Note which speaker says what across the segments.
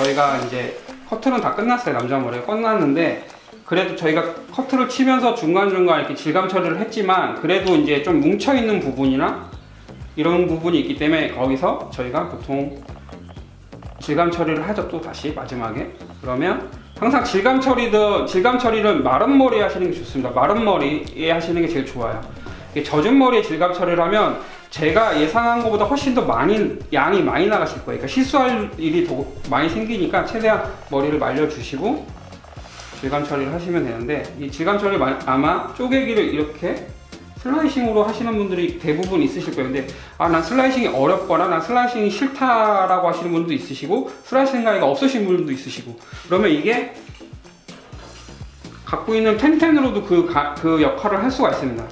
Speaker 1: 저희가 이제 커트는 다 끝났어요. 남자 머리가 끝났는데 그래도 저희가 커트를 치면서 중간중간 이렇게 질감 처리를 했지만 그래도 이제 좀 뭉쳐 있는 부분이나 이런 부분이 있기 때문에 거기서 저희가 보통 질감 처리를 하죠. 또 다시 마지막에 그러면 항상 질감 처리든 질감 처리는 마른 머리 하시는 게 좋습니다. 마른 머리에 하시는 게 제일 좋아요. 젖은 머리에 질감 처리를 하면 제가 예상한 것보다 훨씬 더 많이 양이 많이 나가실 거예요. 그러니까 실수할 일이 더 많이 생기니까 최대한 머리를 말려주시고 질감 처리를 하시면 되는데 이 질감 처리 마- 아마 쪼개기를 이렇게 슬라이싱으로 하시는 분들이 대부분 있으실 거예요. 근데 아 난 슬라이싱이 어렵거나 난 슬라이싱이 싫다라고 하시는 분도 있으시고 슬라이싱 가이가 없으신 분도 있으시고 그러면 이게 갖고 있는 텐텐으로도 그, 가- 그 역할을 할 수가 있습니다.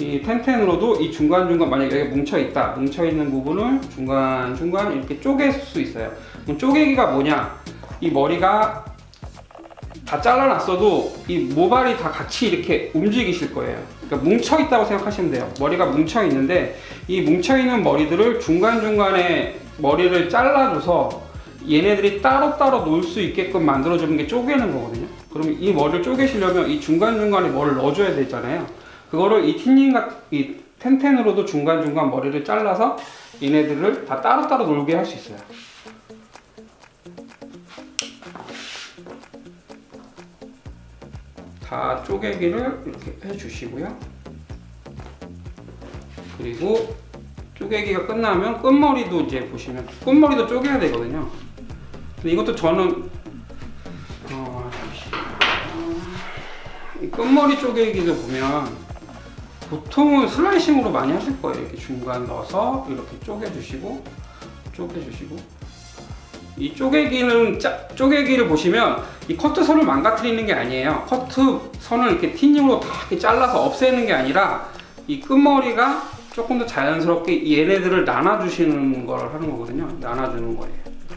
Speaker 1: 이 텐텐으로도 이 중간중간 만약에 여기 뭉쳐있다 뭉쳐있는 부분을 중간중간 이렇게 쪼갤 수 있어요. 그럼 쪼개기가 뭐냐? 이 머리가 다 잘라놨어도 이 모발이 다 같이 이렇게 움직이실 거예요. 그러니까 뭉쳐있다고 생각하시면 돼요. 머리가 뭉쳐있는데 이 뭉쳐있는 머리들을 중간중간에 머리를 잘라줘서 얘네들이 따로따로 놀 수 있게끔 만들어주는 게 쪼개는 거거든요. 그러면 이 머리를 쪼개시려면 이 중간중간에 뭐를 넣어줘야 되잖아요 그거를 이 틴닝 같, 이 텐텐으로도 중간중간 머리를 잘라서 얘네들을 다 따로따로 놀게 할 수 있어요. 다 쪼개기를 이렇게 해주시고요. 그리고 쪼개기가 끝나면 끝머리도 이제 보시면 끝머리도 쪼개야 되거든요. 근데 이것도 저는 어. 이 끝머리 쪼개기도 보면 보통은 슬라이싱으로 많이 하실 거예요. 이렇게 중간 넣어서 이렇게 쪼개주시고 쪼개주시고 이 쪼개기는 짜, 쪼개기를 보시면 이 커트 선을 망가뜨리는 게 아니에요. 커트 선을 이렇게 티닝으로 다 이렇게 잘라서 없애는 게 아니라 이 끝머리가 조금 더 자연스럽게 얘네들을 나눠주시는 걸 하는 거거든요. 나눠주는 거예요.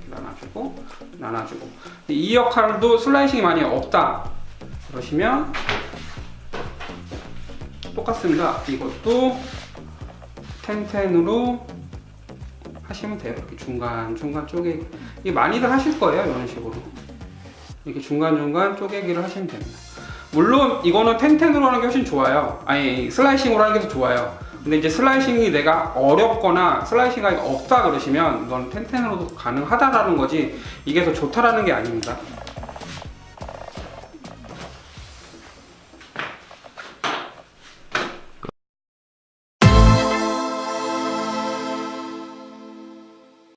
Speaker 1: 나눠주고 나눠주고 이 역할도 슬라이싱이 많이 없다 그러시면 똑같습니다. 이것도 텐텐으로 하시면 돼요. 이렇게 중간 중간 쪼개 이게 많이들 하실 거예요. 이런 식으로 이렇게 중간 중간 쪼개기를 하시면 됩니다. 물론 이거는 텐텐으로 하는 게 훨씬 좋아요. 아니 슬라이싱으로 하는 게 더 좋아요. 근데 이제 슬라이싱이 내가 어렵거나 슬라이싱이 없다 그러시면 이건 텐텐으로도 가능하다라는 거지 이게 더 좋다라는 게 아닙니다.